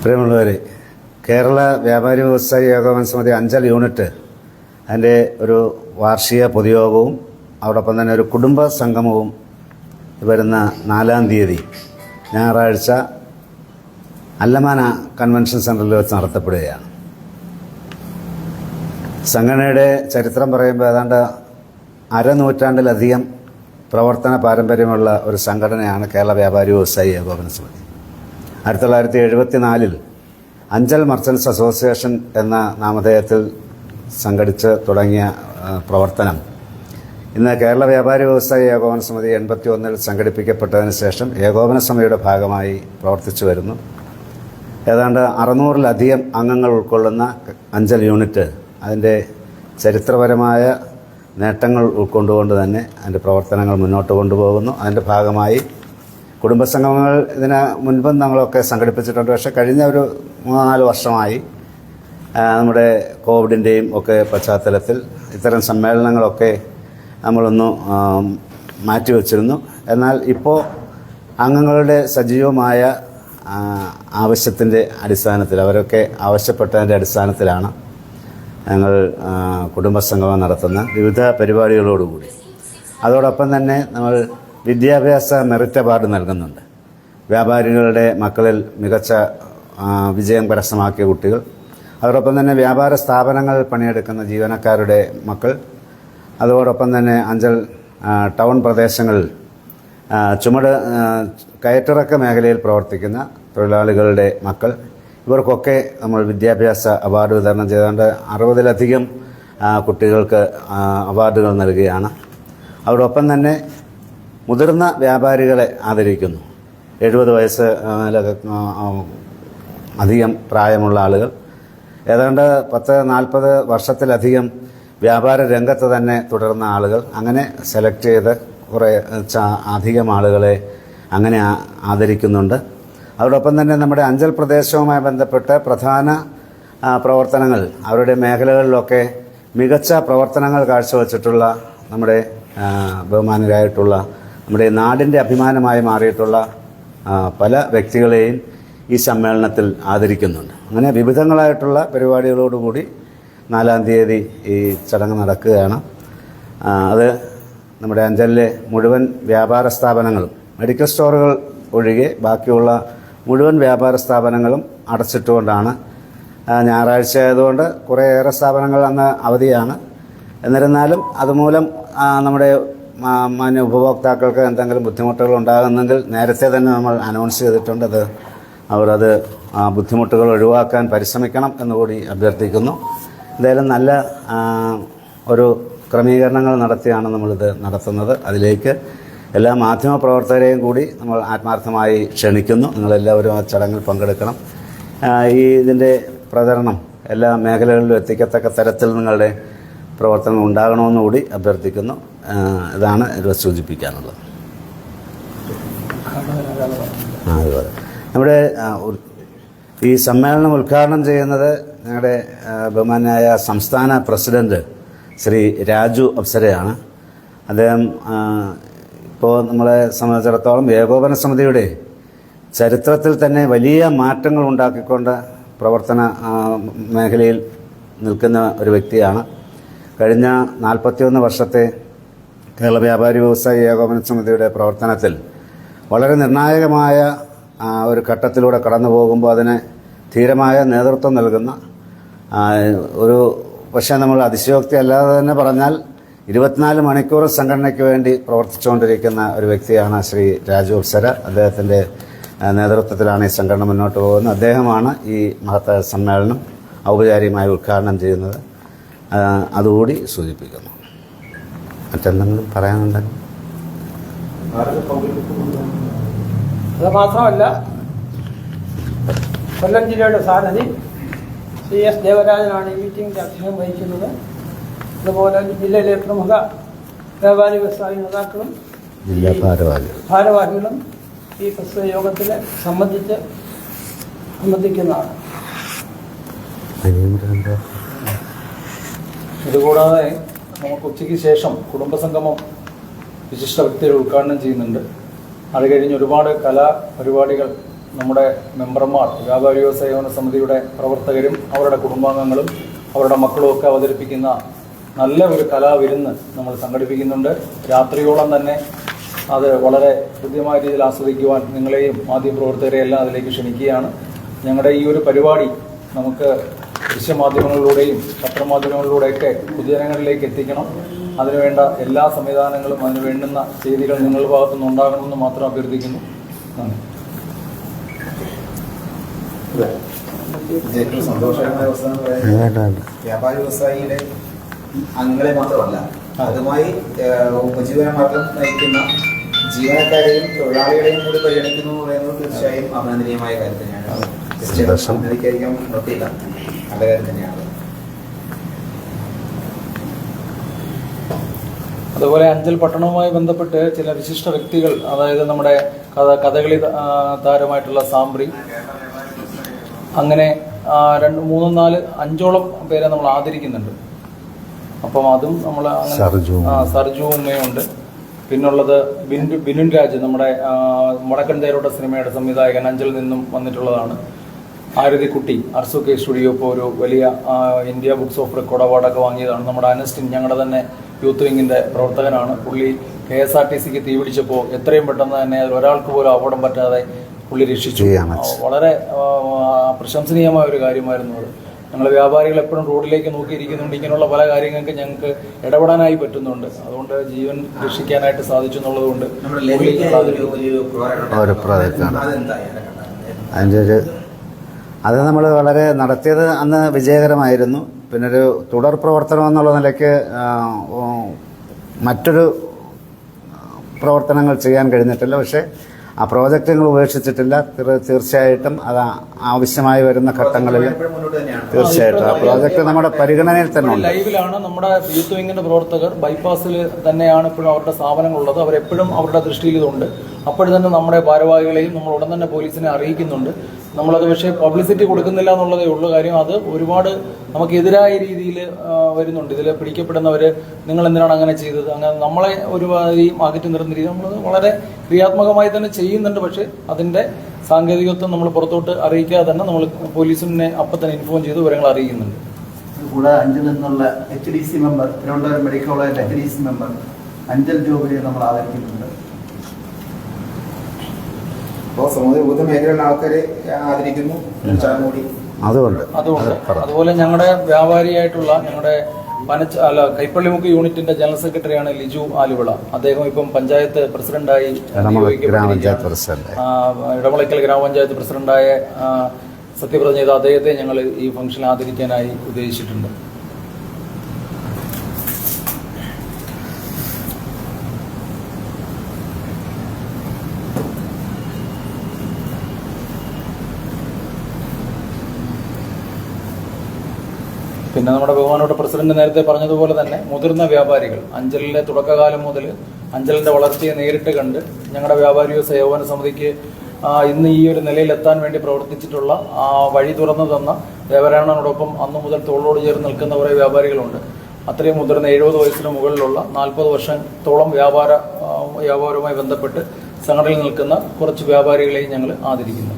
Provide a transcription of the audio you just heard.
പ്രിയമുള്ളവരെ കേരള വ്യാപാരി വ്യവസായി ഏകോപന സമിതി അഞ്ചൽ യൂണിറ്റ് അതിന്റെ ഒരു വാർഷിക പൊതുയോഗവും അതോടൊപ്പം തന്നെ ഒരു കുടുംബ സംഗമവും വരുന്ന നാലാം തീയതി ഞായറാഴ്ച അല്ലമാന കൺവെൻഷൻ സെന്ററിൽ വെച്ച് നടത്തപ്പെടുകയാണ്. സംഘടനയുടെ ചരിത്രം പറയുമ്പോൾ ഏതാണ്ട് അരനൂറ്റാണ്ടിലധികം പ്രവർത്തന പാരമ്പര്യമുള്ള ഒരു സംഘടനയാണ് കേരള വ്യാപാരി വ്യവസായി ഏകോപന സമിതി. ആയിരത്തി തൊള്ളായിരത്തി എഴുപത്തി നാലിൽ അഞ്ചൽ മർച്ചൻസ് അസോസിയേഷൻ എന്ന നാമധേയത്തിൽ സംഘടിച്ച് തുടങ്ങിയ പ്രവർത്തനം. ഇന്ന് കേരള വ്യാപാരി വ്യവസായ ഏകോപന സമിതി എൺപത്തി ഒന്നിൽ സംഘടിപ്പിക്കപ്പെട്ടതിന് ശേഷം ഏകോപന സമിതിയുടെ ഭാഗമായി പ്രവർത്തിച്ചു വരുന്നു. ഏതാണ്ട് അറുന്നൂറിലധികം അംഗങ്ങൾ ഉൾക്കൊള്ളുന്ന അഞ്ചൽ യൂണിറ്റ് അതിന്റെ ചരിത്രപരമായ നേട്ടങ്ങൾ ഉൾക്കൊണ്ടുകൊണ്ട് തന്നെ അതിന്റെ പ്രവർത്തനങ്ങൾ മുന്നോട്ട് കൊണ്ടുപോകുന്നു. അതിന്റെ ഭാഗമായി കുടുംബസംഗമങ്ങൾ ഇതിന് മുൻപും നമ്മളൊക്കെ സംഘടിപ്പിച്ചിട്ടുണ്ട്. പക്ഷേ കഴിഞ്ഞ ഒരു നാല് വർഷമായി നമ്മുടെ കോവിഡിന്റെയും ഒക്കെ പശ്ചാത്തലത്തിൽ ഇത്തരം സമ്മേളനങ്ങളൊക്കെ നമ്മളൊന്ന് മാറ്റിവെച്ചിരുന്നു. എന്നാൽ ഇപ്പോൾ അംഗങ്ങളുടെ സജീവമായ ആവശ്യത്തിന്റെ അടിസ്ഥാനത്തിൽ അവരൊക്കെ ആവശ്യപ്പെട്ടതിന്റെ അടിസ്ഥാനത്തിലാണ് ഞങ്ങൾ കുടുംബസംഗമം നടത്തുന്ന വിവിധ പരിപാടികളോടുകൂടി. അതോടൊപ്പം തന്നെ നമ്മൾ വിദ്യാഭ്യാസ മെറിറ്റ് അവാർഡ് നൽകുന്നുണ്ട്. വ്യാപാരികളുടെ മക്കളിൽ മികച്ച വിജയം കരസ്ഥമാക്കിയ കുട്ടികൾ അതോടൊപ്പം തന്നെ വ്യാപാര സ്ഥാപനങ്ങൾ പണിയെടുക്കുന്ന ജീവനക്കാരുടെ മക്കൾ അതോടൊപ്പം തന്നെ അഞ്ചൽ ടൗൺ പ്രദേശങ്ങളിൽ ചുമട് കയറ്റിറക്ക മേഖലയിൽ പ്രവർത്തിക്കുന്ന തൊഴിലാളികളുടെ മക്കൾ. ഇവർക്കൊക്കെ നമ്മൾ വിദ്യാഭ്യാസ അവാർഡ് വിതരണം ചെയ്തുകൊണ്ട് അറുപതിലധികം കുട്ടികൾക്ക് അവാർഡുകൾ നൽകുകയാണ്. അതോടൊപ്പം തന്നെ മുതിർന്ന വ്യാപാരികളെ ആദരിക്കുന്നു. എഴുപത് വയസ്സ് അധികം പ്രായമുള്ള ആളുകൾ. ഏതാണ്ട് പത്ത് നാൽപ്പത് വർഷത്തിലധികം വ്യാപാര രംഗത്ത് തന്നെ തുടർന്ന ആളുകൾ. അങ്ങനെ സെലക്ട് ചെയ്ത് കുറേ അധികം ആളുകളെ അങ്ങനെ ആദരിക്കുന്നുണ്ട്. അതോടൊപ്പം തന്നെ നമ്മുടെ അഞ്ചൽ പ്രദേശവുമായി ബന്ധപ്പെട്ട് പ്രധാന പ്രവർത്തനങ്ങൾ അവരുടെ മേഖലകളിലൊക്കെ മികച്ച പ്രവർത്തനങ്ങൾ കാഴ്ചവെച്ചിട്ടുള്ള നമ്മുടെ ബഹുമാനരായിട്ടുള്ള നമ്മുടെ നാടിന്റെ അഭിമാനമായി മാറിയിട്ടുള്ള പല വ്യക്തികളെയും ഈ സമ്മേളനത്തിൽ ആദരിക്കുന്നുണ്ട്. അങ്ങനെ വിവിധങ്ങളായിട്ടുള്ള പരിപാടികളോടുകൂടി നാലാം തീയതി ഈ ചടങ്ങ് നടക്കുകയാണ്. അത് നമ്മുടെ അഞ്ചലിലെ മുഴുവൻ വ്യാപാര സ്ഥാപനങ്ങളും മെഡിക്കൽ സ്റ്റോറുകൾ ഒഴികെ ബാക്കിയുള്ള മുഴുവൻ വ്യാപാര സ്ഥാപനങ്ങളും അടച്ചിട്ടുകൊണ്ടാണ് ഞായറാഴ്ച ആയതുകൊണ്ട് കുറേയേറെ സ്ഥാപനങ്ങൾ അന്ന് അവധിയാണ്. എന്നിരുന്നാലും അതുമൂലം നമ്മുടെ മാന്യ ഉപഭോക്താക്കൾക്ക് എന്തെങ്കിലും ബുദ്ധിമുട്ടുകൾ ഉണ്ടാകുന്നെങ്കിൽ നേരത്തെ തന്നെ നമ്മൾ അനൗൺസ് ചെയ്തിട്ടുണ്ട് അത് അവരത് ആ ബുദ്ധിമുട്ടുകൾ ഒഴിവാക്കാൻ പരിശ്രമിക്കണം എന്നുകൂടി അഭ്യർത്ഥിക്കുന്നു. എന്തായാലും നല്ല ഒരു ക്രമീകരണങ്ങൾ നടത്തിയാണ് നമ്മളിത് നടത്തുന്നത്. അതിലേക്ക് എല്ലാ മാധ്യമ പ്രവർത്തകരെയും കൂടി നമ്മൾ ആത്മാർത്ഥമായി ക്ഷണിക്കുന്നു. നിങ്ങളെല്ലാവരും ആ ചടങ്ങിൽ പങ്കെടുക്കണം. ഈ ഇതിന്റെ പ്രചരണം എല്ലാ മേഖലകളിലും എത്തിക്കത്തക്ക തരത്തിൽ നിങ്ങളുടെ പ്രവർത്തനം ഉണ്ടാകണമെന്നുകൂടി അഭ്യർത്ഥിക്കുന്നു. ഇതാണ് ഇത് സൂചിപ്പിക്കാനുള്ളത്. നമ്മുടെ ഈ സമ്മേളനം ഉദ്ഘാടനം ചെയ്യുന്നത് ഞങ്ങളുടെ ബഹുമാനായ സംസ്ഥാന പ്രസിഡന്റ് ശ്രീ രാജു അപ്സരയാണ്. അദ്ദേഹം ഇപ്പോൾ നമ്മളെ സംബന്ധിച്ചിടത്തോളം ഏകോപന സമിതിയുടെ ചരിത്രത്തിൽ തന്നെ വലിയ മാറ്റങ്ങൾ ഉണ്ടാക്കിക്കൊണ്ട് പ്രവർത്തന മേഖലയിൽ നിൽക്കുന്ന ഒരു വ്യക്തിയാണ്. കഴിഞ്ഞ നാൽപ്പത്തിയൊന്ന് വർഷത്തെ കേരള വ്യാപാരി വ്യവസായി ഏകോപന സമിതിയുടെ പ്രവർത്തനത്തിൽ വളരെ നിർണായകമായ ഒരു ഘട്ടത്തിലൂടെ കടന്നു പോകുമ്പോൾ അതിന് ധീരമായ നേതൃത്വം നൽകുന്ന ഒരു പക്ഷേ നമ്മൾ അതിശയോക്തി അല്ലാതെ തന്നെ പറഞ്ഞാൽ ഇരുപത്തിനാല് മണിക്കൂർ സംഘടനയ്ക്ക് വേണ്ടി പ്രവർത്തിച്ചുകൊണ്ടിരിക്കുന്ന ഒരു വ്യക്തിയാണ് ശ്രീ രാജു അപ്സര അദ്ദേഹത്തിന്റെ നേതൃത്വത്തിലാണ് ഈ സംഘടന മുന്നോട്ട് പോകുന്നത്. അദ്ദേഹമാണ് ഈ മഹത്തായ സമ്മേളനം ഔപചാരികമായി ഉദ്ഘാടനം ചെയ്യുന്നത്. അതുകൂടി സൂചിപ്പിക്കുന്നു. മറ്റെന്തെങ്കിലും പറയാനുണ്ടെങ്കിൽ അത് മാത്രമല്ല കൊല്ലം ജില്ലയുടെ സാരഥി സി എസ് ദേവരാജനാണ് ഈ മീറ്റിംഗിന്റെ അധ്യക്ഷം വഹിക്കുന്നത്. അതുപോലെ ജില്ലയിലെ പ്രമുഖ വ്യാപാരി വ്യവസായ നേതാക്കളും ജില്ലാ ഭാരവാഹികൾ. ഭാരവാഹികളും ഈ പ്രസ്തുത യോഗത്തിൽ സംബന്ധിച്ച് സംബന്ധിക്കുന്നതാണ്. ഇതുകൂടാതെ നമുക്ക് ഉച്ചയ്ക്ക് ശേഷം കുടുംബസംഗമം വിശിഷ്ട വ്യക്തികൾ ഉദ്ഘാടനം ചെയ്യുന്നുണ്ട്. അത് കഴിഞ്ഞ് ഒരുപാട് കലാ പരിപാടികൾ നമ്മുടെ മെമ്പർമാർ വ്യാപാരി സേവന സമിതിയുടെ പ്രവർത്തകരും അവരുടെ കുടുംബാംഗങ്ങളും അവരുടെ മക്കളും ഒക്കെ അവതരിപ്പിക്കുന്ന നല്ല ഒരു കലാവിരുന്ന് നമ്മൾ സംഘടിപ്പിക്കുന്നുണ്ട്. രാത്രിയോളം തന്നെ അത് വളരെ കൃത്യമായ രീതിയിൽ ആസ്വദിക്കുവാൻ നിങ്ങളെയും മാധ്യമപ്രവർത്തകരെയെല്ലാം അതിലേക്ക് ക്ഷണിക്കുകയാണ്. ഞങ്ങളുടെ ഈ ഒരു പരിപാടി നമുക്ക് ദൃശ്യമാധ്യമങ്ങളിലൂടെയും പത്രമാധ്യമങ്ങളിലൂടെയൊക്കെ പൊതുജനങ്ങളിലേക്ക് എത്തിക്കണം. അതിനുവേണ്ട എല്ലാ സംവിധാനങ്ങളും അതിന് വേണ്ടുന്ന ചെയ്തികൾ നിങ്ങളുടെ ഭാഗത്തുനിന്ന് ഉണ്ടാകണമെന്ന് മാത്രം അഭ്യർത്ഥിക്കുന്നു. നന്ദി. ഏറ്റവും സന്തോഷകരമായ അവസ്ഥ വ്യാപാരി വ്യവസായിയുടെ അംഗങ്ങളെ മാത്രമല്ല അതുമായി ഉപജീവനം ഉപജീവനമാർഗം നയിക്കുന്ന ജീവനക്കാരെയും തൊഴിലാളികളെയും കൂടി പരിഗണിക്കുന്നു എന്ന് പറയുന്നത് തീർച്ചയായും അഭിനന്ദനീയമായ കാര്യം തന്നെയാണ് തീർച്ചയായും അഭിനന്ദിക്കാതിരിക്കാൻ നിർത്തിയില്ല നല്ല കാര്യം തന്നെയാണ്. അതുപോലെ അഞ്ചൽ പട്ടണവുമായി ബന്ധപ്പെട്ട് ചില വിശിഷ്ട വ്യക്തികൾ അതായത് നമ്മുടെ കഥ കഥകളി താരമായിട്ടുള്ള സാംബ്രി. അങ്ങനെ രണ്ട് മൂന്നും നാല് അഞ്ചോളം പേരെ നമ്മൾ ആദരിക്കുന്നുണ്ട്. അപ്പം അതും നമ്മൾ അങ്ങനെ സർജു. ഉമ്മയുണ്ട് പിന്നുള്ളത് ബിൻഡു ബിനുൻ രാജ് നമ്മുടെ വടക്കൻ മുടക്കൻ തേരോട്ട സിനിമയുടെ സംവിധായകൻ അഞ്ചൽ നിന്നും വന്നിട്ടുള്ളതാണ്. ആരതിക്കുട്ടി അർസു കെ സ്റ്റുഡിയോ ഇപ്പോൾ ഒരു വലിയ ഇന്ത്യ ബുക്സ് ഓഫ് റെക്കോർഡ് അവാർഡൊക്കെ വാങ്ങിയതാണ്. നമ്മുടെ അനസ്റ്റിൻ ഞങ്ങളുടെ തന്നെ യൂത്ത് വിങ്ങിന്റെ പ്രവർത്തകനാണ്. പുള്ളി കെ എസ് ആർ ടി സിക്ക് തീ പിടിച്ചപ്പോൾ എത്രയും പെട്ടെന്ന് തന്നെ ഒരാൾക്ക് പോലും അപകടം പറ്റാതെ പുള്ളി രക്ഷിച്ചു. വളരെ പ്രശംസനീയമായ ഒരു കാര്യമായിരുന്നു അത്. ഞങ്ങൾ വ്യാപാരികൾ എപ്പോഴും റോഡിലേക്ക് നോക്കിയിരിക്കുന്നുണ്ട്. ഇങ്ങനെയുള്ള പല കാര്യങ്ങൾക്ക് ഞങ്ങൾക്ക് ഇടപെടാനായി പറ്റുന്നുണ്ട്. അതുകൊണ്ട് ജീവൻ രക്ഷിക്കാനായിട്ട് സാധിച്ചു എന്നുള്ളതുകൊണ്ട്? അതിന്റെ ഒരു അത് നമ്മൾ വളരെ നടത്തിയത് അന്ന് വിജയകരമായിരുന്നു. പിന്നെ ഒരു തുടർ പ്രവർത്തനം എന്നുള്ള നിലയ്ക്ക് മറ്റൊരു പ്രവർത്തനങ്ങൾ ചെയ്യാൻ കഴിഞ്ഞിട്ടില്ല. പക്ഷേ ആ പ്രോജക്റ്റുകൾ ഉപേക്ഷിച്ചിട്ടില്ല. തീർ- തീർച്ചയായിട്ടും അത് ആവശ്യമായി വരുന്ന ഘട്ടങ്ങളിൽ തീർച്ചയായിട്ടും. ആ പ്രോജക്റ്റ് നമ്മുടെ പരിഗണനയിൽ തന്നെ ഉണ്ട്. ലൈവിലാണ് നമ്മുടെ യൂത്ത് വിങ്ങിന്റെ പ്രവർത്തകർ ബൈപ്പാസിൽ തന്നെയാണ് ഇപ്പോഴും അവരുടെ സ്ഥാപനങ്ങളുള്ളത്. അവരെപ്പോഴും അവരുടെ ദൃഷ്ടിയിൽ ഇതുണ്ട്. അപ്പോഴും തന്നെ നമ്മുടെ ഭാരവാഹികളെയും നമ്മൾ ഉടൻ തന്നെ പോലീസിനെ അറിയിക്കുന്നുണ്ട്. നമ്മളത് പക്ഷേ പബ്ലിസിറ്റി കൊടുക്കുന്നില്ല എന്നുള്ളതേ ഉള്ളൂ. കാര്യം അത് ഒരുപാട് നമുക്കെതിരായ രീതിയിൽ വരുന്നുണ്ട്. ഇതിൽ പിടിക്കപ്പെടുന്നവർ നിങ്ങൾ എന്തിനാണ് അങ്ങനെ ചെയ്തത്? അങ്ങനെ നമ്മളെ ഒരു അകറ്റി നിർത്തുന്ന രീതി നമ്മൾ വളരെ ക്രിയാത്മകമായി തന്നെ ചെയ്യുന്നുണ്ട്. പക്ഷേ അതിന്റെ സാങ്കേതികത്വം നമ്മൾ പുറത്തോട്ട് അറിയിക്കാതെ തന്നെ നമ്മൾ പോലീസിനെ അപ്പം തന്നെ ഇൻഫോം ചെയ്ത് വിവരങ്ങൾ അറിയിക്കുന്നുണ്ട്. കൂടാതെ അഞ്ചൽ നിന്നുള്ള H D C member Thiruvananthapuram medical കോളേജിലെ H D C member Anchal ജോബിനെ നമ്മൾ ആദരിക്കുന്നുണ്ട് അപ്പോൾ സമൂഹ വിവിധ മേഖലയിലുള്ള ആൾക്കാരെ ആദരിക്കുന്നു. കൂടി. അതുകൊണ്ട്. അതുകൊണ്ട്. അതുപോലെ ഞങ്ങളുടെ വ്യാപാരിയായിട്ടുള്ള ഞങ്ങളുടെ പനച്ച അല്ല കൈപ്പള്ളിമുക്ക് യൂണിറ്റിന്റെ ജനറൽ സെക്രട്ടറിയാണ് ലിജു ആലുവിള. അദ്ദേഹം ഇപ്പം പഞ്ചായത്ത് പ്രസിഡന്റായി ഇടമുളയ്ക്കൽ. ഗ്രാമപഞ്ചായത്ത് പ്രസിഡന്റായ സത്യപ്രതിജ്ഞ ചെയ്ത അദ്ദേഹത്തെ ഞങ്ങൾ ഈ ഫംഗ്ഷൻ ആദരിക്കാനായി ഉദ്ദേശിച്ചിട്ടുണ്ട്. പിന്നെ നമ്മുടെ ബഹുമാനോട് പ്രസിഡന്റ് നേരത്തെ പറഞ്ഞതുപോലെ തന്നെ മുതിർന്ന വ്യാപാരികൾ അഞ്ചലിലെ തുടക്കകാലം മുതൽ അഞ്ചലിന്റെ വളർച്ചയെ നേരിട്ട് കണ്ട് ഞങ്ങളുടെ വ്യാപാരിയോ സേവന സമിതിക്ക് ഇന്ന് ഈ ഒരു നിലയിൽ എത്താൻ വേണ്ടി പ്രവർത്തിച്ചിട്ടുള്ള ആ വഴി തുറന്നു തന്ന ദേവരാണനോടൊപ്പം അന്നു മുതൽ തോളോട് ചേർന്ന് നിൽക്കുന്ന കുറേ വ്യാപാരികളുണ്ട്. അത്രയും മുതിർന്ന എഴുപത് വയസ്സിന് മുകളിലുള്ള നാൽപ്പത് വർഷത്തോളം വ്യാപാര വ്യാപാരവുമായി ബന്ധപ്പെട്ട് സംഘടനയിൽ നിൽക്കുന്ന കുറച്ച് വ്യാപാരികളെയും ഞങ്ങൾ ആദരിക്കുന്നു.